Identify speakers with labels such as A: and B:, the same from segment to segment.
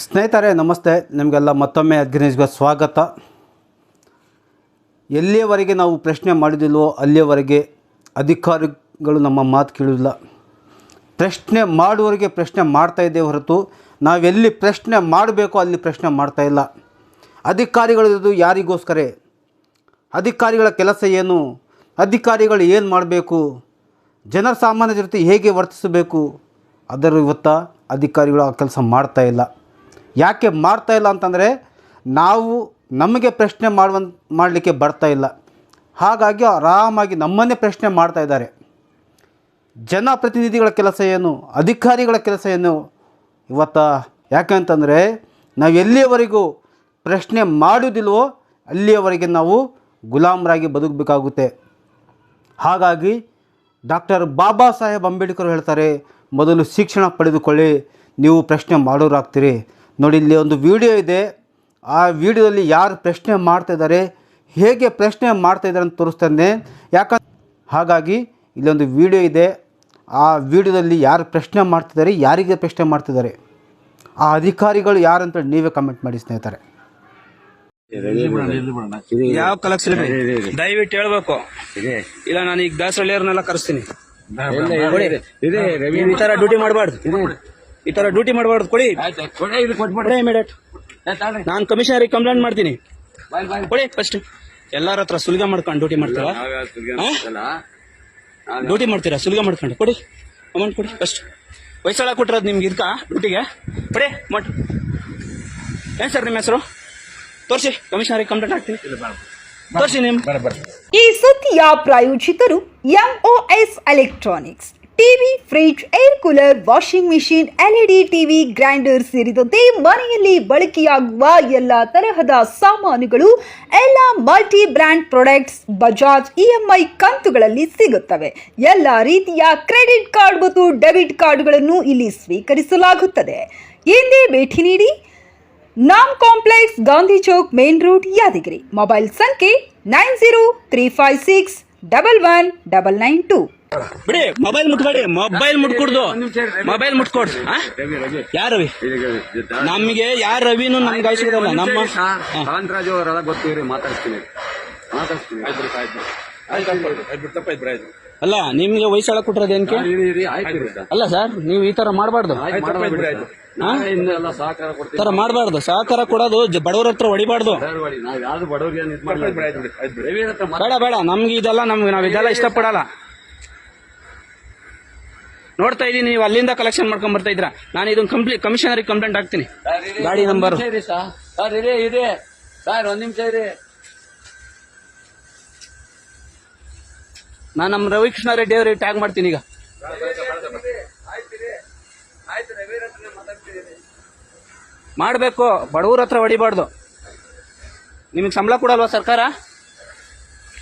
A: ಸ್ನೇಹಿತರೆ, ನಮಸ್ತೆ. ನಿಮಗೆಲ್ಲ ಮತ್ತೊಮ್ಮೆ ಅಗ್ನಿಸ್ಗೆ ಸ್ವಾಗತ. ಎಲ್ಲಿಯವರೆಗೆ ನಾವು ಪ್ರಶ್ನೆ ಮಾಡಿದಿಲ್ವೋ ಅಲ್ಲಿಯವರೆಗೆ ಅಧಿಕಾರಿಗಳು ನಮ್ಮ ಮಾತು ಕೇಳುವುದಿಲ್ಲ ಪ್ರಶ್ನೆ ಮಾಡುವವರಿಗೆ ಪ್ರಶ್ನೆ ಮಾಡ್ತಾ ಇದ್ದೇವೆ ಹೊರತು ನಾವೆಲ್ಲಿ ಪ್ರಶ್ನೆ ಮಾಡಬೇಕೋ ಅಲ್ಲಿ ಪ್ರಶ್ನೆ ಮಾಡ್ತಾ ಇಲ್ಲ. ಅಧಿಕಾರಿಗಳಿರೋದು ಯಾರಿಗೋಸ್ಕರ? ಅಧಿಕಾರಿಗಳ ಕೆಲಸ ಏನು? ಅಧಿಕಾರಿಗಳು ಏನು ಮಾಡಬೇಕು? ಜನರ ಸಾಮಾನ್ಯ ಜೊತೆ ಹೇಗೆ ವರ್ತಿಸಬೇಕು? ಅದರ ಇವತ್ತ ಅಧಿಕಾರಿಗಳು ಆ ಕೆಲಸ ಮಾಡ್ತಾ ಇಲ್ಲ. ಯಾಕೆ ಮಾಡ್ತಾ ಇಲ್ಲ ಅಂತಂದರೆ ನಾವು ನಮಗೆ ಪ್ರಶ್ನೆ ಮಾಡುವ ಮಾಡಲಿಕ್ಕೆ ಬರ್ತಾ ಇಲ್ಲ. ಹಾಗಾಗಿ ಆರಾಮಾಗಿ ನಮ್ಮನ್ನೇ ಪ್ರಶ್ನೆ ಮಾಡ್ತಾ ಇದ್ದಾರೆ. ಜನಪ್ರತಿನಿಧಿಗಳ ಕೆಲಸ ಏನು? ಅಧಿಕಾರಿಗಳ ಕೆಲಸ ಏನು? ಇವತ್ತ ಯಾಕಂತಂದರೆ ನಾವು ಎಲ್ಲಿಯವರೆಗೂ ಪ್ರಶ್ನೆ ಮಾಡುವುದಿಲ್ವೋ ಅಲ್ಲಿಯವರೆಗೆ ನಾವು ಗುಲಾಮರಾಗಿ ಬದುಕಬೇಕಾಗುತ್ತೆ. ಹಾಗಾಗಿ ಡಾಕ್ಟರ್ ಬಾಬಾ ಸಾಹೇಬ್ ಅಂಬೇಡ್ಕರ್ ಹೇಳ್ತಾರೆ, ಮೊದಲು ಶಿಕ್ಷಣ ಪಡೆದುಕೊಳ್ಳಿ, ನೀವು ಪ್ರಶ್ನೆ ಮಾಡೋರಾಗ್ತೀರಿ. ನೋಡಿ ಇಲ್ಲಿ ಒಂದು ವಿಡಿಯೋ ಇದೆ. ಆ ವಿಡಿಯೋದಲ್ಲಿ ಯಾರು ಪ್ರಶ್ನೆ ಮಾಡ್ತಾ ಇದ್ದಾರೆ ಹೇಗೆ ಪ್ರಶ್ನೆ ಮಾಡ್ತಾ ಇದ್ದಾರೆ ಅಂತ ತೋರಿಸ್ತಾನೆ. ಯಾಕಂದ್ರೆ ಹಾಗಾಗಿ ಇಲ್ಲೊಂದು ವಿಡಿಯೋ ಇದೆ. ಆ ವಿಡಿಯೋದಲ್ಲಿ ಯಾರು ಪ್ರಶ್ನೆ ಮಾಡ್ತಿದ್ದಾರೆ ಯಾರಿಗೆ ಪ್ರಶ್ನೆ ಮಾಡ್ತಿದ್ದಾರೆ ಆ ಅಧಿಕಾರಿಗಳು ಯಾರು ಅಂತ ನೀವೇ ಕಮೆಂಟ್ ಮಾಡಿ ಸ್ನೇಹಿತರೆ.
B: ಯಾವ ಕಲೆಕ್ಷನ್ ದಯವಿಟ್ಟು ಹೇಳ್ಬೇಕು. ಇಲ್ಲ ನಾನು ಈಗ ದಾಸರಳ್ಳಿಯವ್ರನ್ನೆಲ್ಲ ಕರೆಸ್ತೀನಿ. ಈ ತರ ಡ್ಯೂಟಿ ಮಾಡಬಾರ್ದು. ಈ ತರ ಡ್ಯೂಟಿ ಮಾಡಬಾರ್ದು ಕೊಡಿ. ಇಮಿಡಿಯೇಟ್ ನಾನು ಕಮಿಷನರಿಗೆ ಕಂಪ್ಲೇಂಟ್ ಮಾಡ್ತೀನಿ. ಕೊಡಿ ಫಸ್ಟ್ ಎಲ್ಲಾರ ಹತ್ರ ಸುಲಿಗೆ ಮಾಡ್ಕೊಂಡು ಡ್ಯೂಟಿ ಮಾಡ್ತೀರಾ? ಡ್ಯೂಟಿ ಮಾಡ್ತೀರಾ? ಸುಲಿಗೆ ಮಾಡ್ಕೊಂಡು. ಕೊಡಿ ಅಮೌಂಟ್ ಕೊಡಿ ಫಸ್ಟ್ ವಯಸ್ಸಳ ಕೊಟ್ಟಿರೋದು ನಿಮ್ಗೆ ಇದಕ್ಕ ಡ್ಯೂಟಿಗೆ ಕೊಡಿ ಅಮೌಂಟ್ ಏನ್ ಸರ್ ನಿಮ್ಮ ಹೆಸರು? ತೋರಿಸಿ ಕಮಿಷನರಿಗೆ ಕಂಪ್ಲೇಂಟ್ ಹಾಕ್ತೀನಿ. ತೋರಿಸಿ ನಿಮ್.
C: ಈ ಸುದ್ದಿಯ ಪ್ರಾಯೋಜಿತರು MOS electronics TV, fridge, air cooler, washing machine LED TV, grinder ಸೇರಿದಂತೆ ಮನೆಯಲ್ಲಿ ಬಳಕೆಯಾಗುವ ಎಲ್ಲ ತರಹದ ಸಾಮಾನುಗಳು, ಎಲ್ಲ multi brand products, Bajaj EMI ಕಂತುಗಳಲ್ಲಿ ಸಿಗುತ್ತವೆ. ಎಲ್ಲ ರೀತಿಯ ಕ್ರೆಡಿಟ್ ಕಾರ್ಡ್ ಮತ್ತು ಡೆಬಿಟ್ ಕಾರ್ಡ್ಗಳನ್ನು ಇಲ್ಲಿ ಸ್ವೀಕರಿಸಲಾಗುತ್ತದೆ. ಎಂದೇ ಭೇಟಿ ನೀಡಿ. ನಾಮ್ complex, Gandhi Chowk, main road, Yadgir. Mobile ಸಂಖ್ಯೆ nine zero three five six double one double nine two.
B: ಬಿಡಿ ಮೊಬೈಲ್ ಮುಟ್ಕೊಡಿ ಮೊಬೈಲ್ ಮುಟ್ಕೊಡ್ದು. ಮೊಬೈಲ್ ಮುಟ್ಕೊಡ್ ಯಾರು ರವಿ? ನಮಗೆ ಯಾರು ರವಿನು ನಮ್ಗೆ ಗಾಯಿಸಿದಲ್ಲ ನಮ್ಮ.
D: ಕಾಂತರಾಜು ಅವರೆಲ್ಲ ಮಾತಾಡ್ತೀನಿ ಮಾತಾಡ್ತೀನಿ
B: ಅಲ್ಲ ನಿಮ್ಗೆ ವಯಸ್ಸಳ ಕೊಟ್ಟಿರೋದು
D: ಏನ್
B: ಅಲ್ಲ ಸರ್ ನೀವು ಈ ತರ ಮಾಡಬಾರ್ದು. ತರ ಮಾಡಬಾರ್ದು ಸಹಕಾರ ಕೊಡೋದು ಬಡವ್ರ ಹತ್ರ ಹೊಡಿಬಾರ್ದು. ಬೇಡ ಬೇಡ ನಮ್ಗೆ ಇದೆಲ್ಲ ನಮ್ಗೆ ನಾವ್ ಇದೆಲ್ಲ ಇಷ್ಟಪಡಲ್ಲ. ನೋಡ್ತಾ ಇದೀನಿ ನೀವು ಅಲ್ಲಿಂದ ಕಲೆಕ್ಷನ್ ಮಾಡ್ಕೊಂಡ್ ಬರ್ತಾ ಇದ್ರ ನಾನು ಇದೊಂದು ಕಂಪ್ಲೀಟ್ ಕಮಿಷನರಿಗೆ ಕಂಪ್ಲೇಂಟ್ ಹಾಕ್ತೀನಿ. ಗಾಡಿ ನಂಬರ್
D: ಸಾರ್. ಸರ್ ಇದೆ ಇದೆ ಸರ್ ಒಂದ್ ನಿಮಿಷ ಇರಿ.
B: ನಾನು ನಮ್ಮ ರವಿಕೃಷ್ಣ ರೆಡ್ಡಿ ಅವ್ರಿಗೆ ಟ್ಯಾಗ್ ಮಾಡ್ತೀನಿ ಈಗ. ಮಾಡಬೇಕು ಬಡವ್ರ ಹತ್ರ ಹೊಡಿಬಾರ್ದು. ನಿಮಗೆ ಸಂಬಳ ಕೊಡಲ್ವಾ ಸರ್ಕಾರ?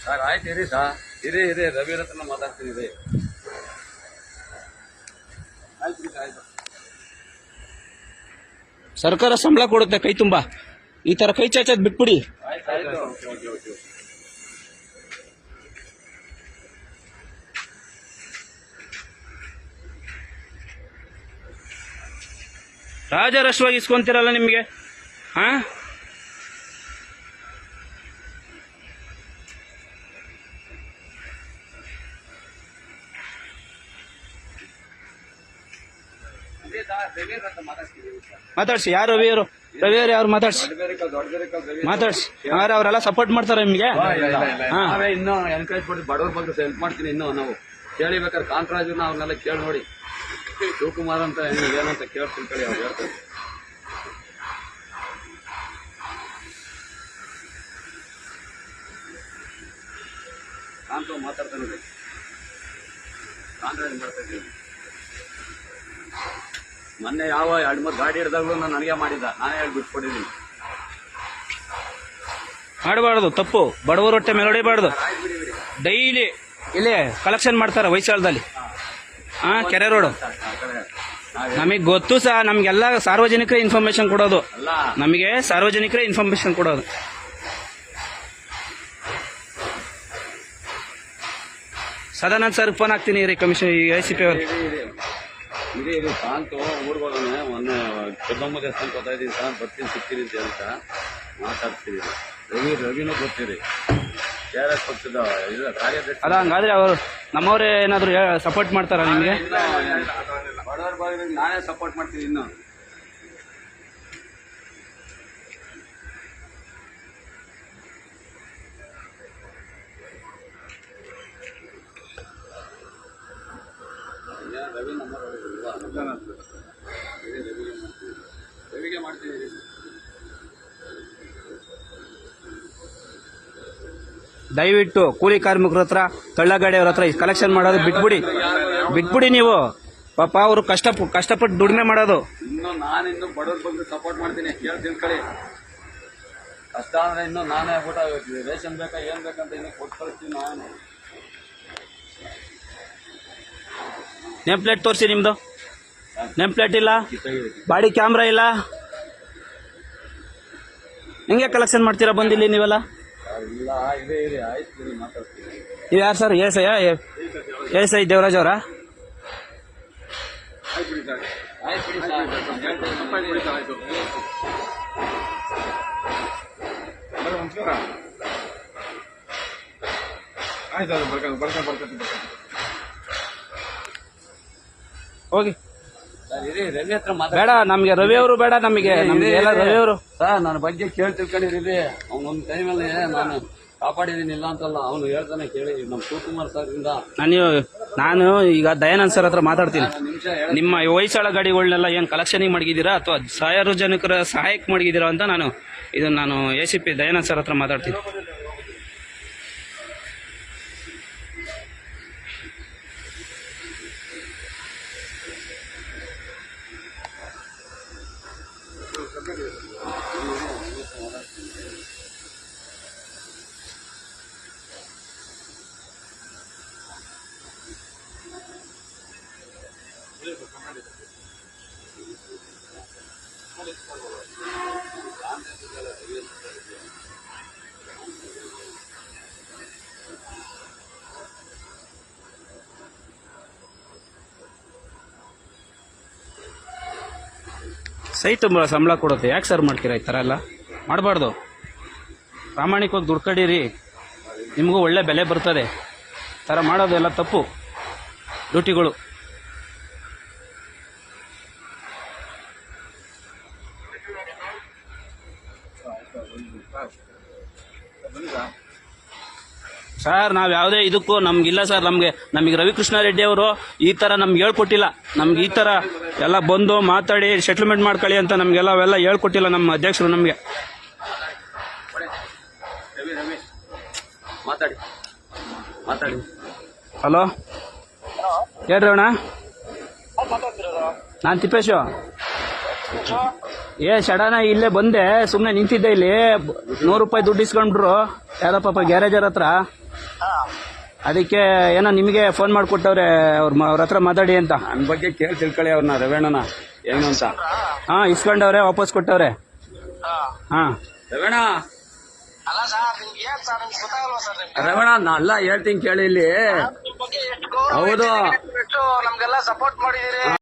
D: ಸರ್ ಆಯ್ತು ಇರಿ ಸರ್. ಇರಿ ಇರಿ ರವಿರತ್ನ ಮಾತಾಡ್ತೀನಿ ಇರಿ ಆಯ್ತು ಇರಿ, ಆಯ್ತು
B: ಸರ್ಕಾರ ಸಂಬಳ ಕೊಡುತ್ತೆ ಕೈ ತುಂಬಾ. ಈ ತರ ಕೈ ಚಾಚದ್ ಬಿಟ್ಬಿಡಿ.
D: ರಾಜ ರಶ್ವಾಗಿ ಓಕೆ, ಓಕೆ, ಓಕೆ.
B: ಇಸ್ಕೊಂತೀರಲ್ಲ ನಿಮಗೆ? ಹಾ? ಮಾತಾಡ್ಸಿ ಯಾರು ರವಿಯವರು? ರವಿಯವರು ಯಾರು? ಮಾತಾಡ್ಸಿ. ಮಾತಾಡ್ಸಿ. ಯಾರು ಅವರೆಲ್ಲ ಸಪೋರ್ಟ್ ಮಾಡ್ತಾರೆ ನಿಮ್ಗೆ.
D: ನಾವೇ ಇನ್ನೂ ಎನ್ಕರೇಜ್ ಮಾಡಿ ಬಡವ್ರ ಬಗ್ಗೆ ಹೆಲ್ಪ್ ಮಾಡ್ತೀನಿ ಇನ್ನೂ ನಾವು. ಕೇಳಿಬೇಕಾದ್ರೆ ಕಾಂತರಾಜ್ ಅವ್ರನ್ನೆಲ್ಲ ಕೇಳಿ ನೋಡಿ. ಶಿವಕುಮಾರ್ ಅಂತ ಏನಂತ ಕೇಳಿ ತಿಳ್ಕೊಳ್ಳಿ ಅವ್ರು ಹೇಳ್ತಾರೆ. ಕಾಂತ ಮಾತಾಡ್ತಾನೆ. ಕಾಂತರಾಜ್ ಮಾಡ್ತಾ ಇದ್ದೀವಿ ಮೊನ್ನೆ ಯಾವ ಎರಡು ಮೂರು ಗಾಡಿ ಹಿಡ್ದಾಗ್ಲೂ ನಾನು ನನಗೆ ಮಾಡಿದ್ದ. ನಾನೇ ಹೇಳಿ ಬಿಟ್ಕೊಟ್ಟಿದ್ದೀನಿ.
B: ಮಾಡಬಾರ್ದು ತಪ್ಪು. ಬಡವರು ಹೊಟ್ಟೆ ಮೇಲೆ ಹೊಡಿಬಾರ್ದು. ಡೈಲಿ ಇಲ್ಲಿ ಕಲೆಕ್ಷನ್ ಮಾಡ್ತಾರೆ ವೈಶಾಲದಲ್ಲಿ ಹಾ ಕೆರೆ ರೋಡ್ ನಮಗೆ ಗೊತ್ತು ಸಹ ನಮ್ಗೆಲ್ಲ ಸಾರ್ವಜನಿಕರೇ ಇನ್ಫಾರ್ಮೇಶನ್ ಕೊಡೋದು. ನಮಗೆ ಸಾರ್ವಜನಿಕರೇ ಇನ್ಫಾರ್ಮೇಶನ್ ಕೊಡೋದು. ಸದಾನಂದ್ ಸರ್ ಫೋನ್ ಹಾಕ್ತೀನಿ ರೀ ಕಮಿಷನ್ ಐ ಸಿ ಪಿ ಅವರು
D: ಇರಿ ಇದು ಶಾಂತು ಊರ್ಗೆ ಹೋಗೋನೆ ಮೊನ್ನೆ ದೇವಸ್ಥಾನ ದೇವಸ್ಥಾನಕ್ಕೆ ಹೋಗ್ತಾ ಇದ್ದೀನಿ ಸರ್. ಬರ್ತೀನಿ ಸಿಗ್ತೀನಿ ಅಂತ ಹೇಳ್ತಾ ಮಾತಾಡ್ತೀನಿ ರವಿ ರವಿನೂ ಗೊತ್ತಿರಿ ಕೆ ಆರ್ ಎಸ್ ಪಕ್ಷದ ಇದು
B: ಅಲ್ಲ ಹಂಗಾದ್ರೆ ಅವರು ನಮ್ಮವರೇ ಏನಾದ್ರು ಸಪೋರ್ಟ್ ಮಾಡ್ತಾರಾ ನಿಮಗೆ?
D: ಬಡವರ ನಾನೇ ಸಪೋರ್ಟ್ ಮಾಡ್ತೀನಿ ಇನ್ನು. ರವಿ ನಂಬರ್ ರವಿ- ರವಿಗೆ ಮಾಡ್ತೀನಿ
B: ದಯವಿಟ್ಟು ಕೂಲಿ ಕಾರ್ಮಿಕರ ಹತ್ರ ತಳ್ಳಗಾಡಿಯವ್ರ ಹತ್ರ ಕಲೆಕ್ಷನ್ ಮಾಡೋದು ಬಿಟ್ಬಿಡಿ. ಬಿಟ್ಬಿಡಿ ನೀವು. ಪಾಪ ಅವರು ಕಷ್ಟ ಕಷ್ಟಪಟ್ಟು ದುಡಿಮೆ ಮಾಡೋದು.
D: ಇನ್ನು ನಾನಿನ್ನು ಬಡವ್ರ ಬಗ್ಗೆ ಸಪೋರ್ಟ್ ಮಾಡ್ತೀನಿ. ಕೇಳಿ ತಿಳ್ಕೊಳ್ಳಿ ಕಷ್ಟ ಅಂದ್ರೆ ಇನ್ನು ನಾನೇ ಆಗ್ಬಿಟ್ಟು ರೇಷನ್ ಬೇಕಾ ಏನ್ ಬೇಕಂತ ಇನ್ನು ಕೊಟ್ಟು ಕಳಿಸ್ತೀನಿ ನಾನು.
B: ನೇಮ್ ಪ್ಲೇಟ್ ತೋರಿಸಿ ನಿಮ್ದು. ನೇಮ್ ಪ್ಲೇಟ್ ಇಲ್ಲ? ಬಾಡಿ ಕ್ಯಾಮ್ರಾ ಇಲ್ಲ? ಹೆಂಗೆ ಕಲೆಕ್ಷನ್ ಮಾಡ್ತೀರಾ ಬಂದಿಲ್ಲಿ ನೀವೆಲ್ಲ? ನೀವು ಯಾರು sir S I S I Devaraj ಅವರಾ?
D: ಆಯ್ತು ಆಯ್ತು
B: ಹೋಗಿ. ಬೇಡ ನಮ್ಗೆ ರವಿ ಅವರು ಬೇಡ ನಮಗೆ ನಮ್ಗೆ ಎಲ್ಲ ರವಿ ಅವರು.
D: ಸರ್ ನನ್ನ ಬಗ್ಗೆ ಕೇಳಿ ತಿಳ್ಕೊಂಡಿರಿ ಟೈಮ್ ಟೈಮಲ್ಲಿ ನಾನು ಕಾಪಾಡಿದೀನಿ ಇಲ್ಲ ಅಂತಲ್ಲ ಅವನು ಹೇಳ್ತಾನೆ ಕೇಳಿ ನಮ್ಮ ಶಿವಕುಮಾರ್ ಸರ್ ಇಂದ.
B: ನಾನು ನಾನು ಈಗ ದಯಾನಂದ್ ಸರ್ ಹತ್ರ ಮಾತಾಡ್ತೀನಿ. ನಿಮ್ಮ ಹೊಯ್ಸಳ ಗಾಡಿಗಳನ್ನೆಲ್ಲ ಏನು ಕಲೆಕ್ಷನ್ ಮಾಡಿದೀರಾ ಅಥವಾ ಸಾರ್ವಜನಿಕರ ಸಹಾಯಕ್ಕೆ ಮಾಡಿದೀರಾ ಅಂತ ನಾನು ಇದನ್ನ ನಾನು A C P Dayanand sir ಹತ್ರ ಮಾತಾಡ್ತೀನಿ. ಸೈ ತುಂಬ ಸಂಬಳ ಕೊಡುತ್ತೆ. ಯಾಕೆ ಸರ್ ಮಾಡ್ತೀರಾ ಈ ಥರ ಎಲ್ಲ? ಮಾಡಬಾರ್ದು. ಪ್ರಾಮಾಣಿಕವಾಗಿ ದುಡ್ಡು ಕಡೀರಿ ನಿಮಗೂ ಒಳ್ಳೆ ಬೆಲೆ ಬರ್ತದೆ. ಥರ ಮಾಡೋದೆಲ್ಲ ತಪ್ಪು. ಡ್ಯೂಟಿಗಳು. ಸರ್ ನಾವು ಯಾವುದೇ ಇದಕ್ಕೂ ನಮ್ಗಿಲ್ಲ ಸರ್ ನಮಗೆ ನಮಗೆ ರವಿಕೃಷ್ಣ ರೆಡ್ಡಿ ಅವರು ಈ ಥರ ನಮ್ಗೆ ಹೇಳ್ಕೊಟ್ಟಿಲ್ಲ. ನಮ್ಗೆ ಈ ಥರ ಎಲ್ಲ ಬಂದು ಮಾತಾಡಿ ಸೆಟ್ಲ್ಮೆಂಟ್ ಮಾಡ್ಕೊಳ್ಳಿ ಅಂತ ನಮಗೆಲ್ಲ ಅವೆಲ್ಲ ಹೇಳ್ಕೊಟ್ಟಿಲ್ಲ ನಮ್ಮ ಅಧ್ಯಕ್ಷರು ನಮಗೆ. ಹಲೋ ಹೇಳ್ರಿ ಅಣ್ಣ. ನಾನು ತಿಪ್ಪೇಶು. ಏ ಸಡನ ಇಲ್ಲೇ ಬಂದೆ ಸುಮ್ಮನೆ ನಿಂತಿದ್ದೆ ಇಲ್ಲಿ. ನೂರು ರೂಪಾಯಿ ದುಡ್ಡು ಇಸ್ಕೊಂಡ್ರು. ಯಾರೋ ಪಾಪ ಗ್ಯಾರೇಜರ್ ಹತ್ರ. ಅದಕ್ಕೆ ಏನೋ ನಿಮಗೆ ಫೋನ್ ಮಾಡಿಕೊಟ್ಟವ್ರೆ ಅವ್ರ ಅವ್ರ ಹತ್ರ ಮಾತಾಡಿ ಅಂತ.
D: ನನ್ನ ಬಗ್ಗೆ ಕೇಳಿ ತಿಳ್ಕೊಳ್ಳಿ ಅವ್ರನ್ನ ರವೇಣನ. ಏನು ಅಂತ?
B: ಹಾಂ ಇಸ್ಕೊಂಡವ್ರೆ ವಾಪಸ್ ಕೊಟ್ಟವ್ರೆ. ಹಾಂ.
D: ರವೇಣ.
E: ಅಲ್ಲ
D: ರವೇಣ ನಾ ಹೇಳ್ತೀನಿ ಕೇಳಿ ಇಲ್ಲಿ. ಹೌದು.
E: ಸಪೋರ್ಟ್ ಮಾಡಿದೀರಿ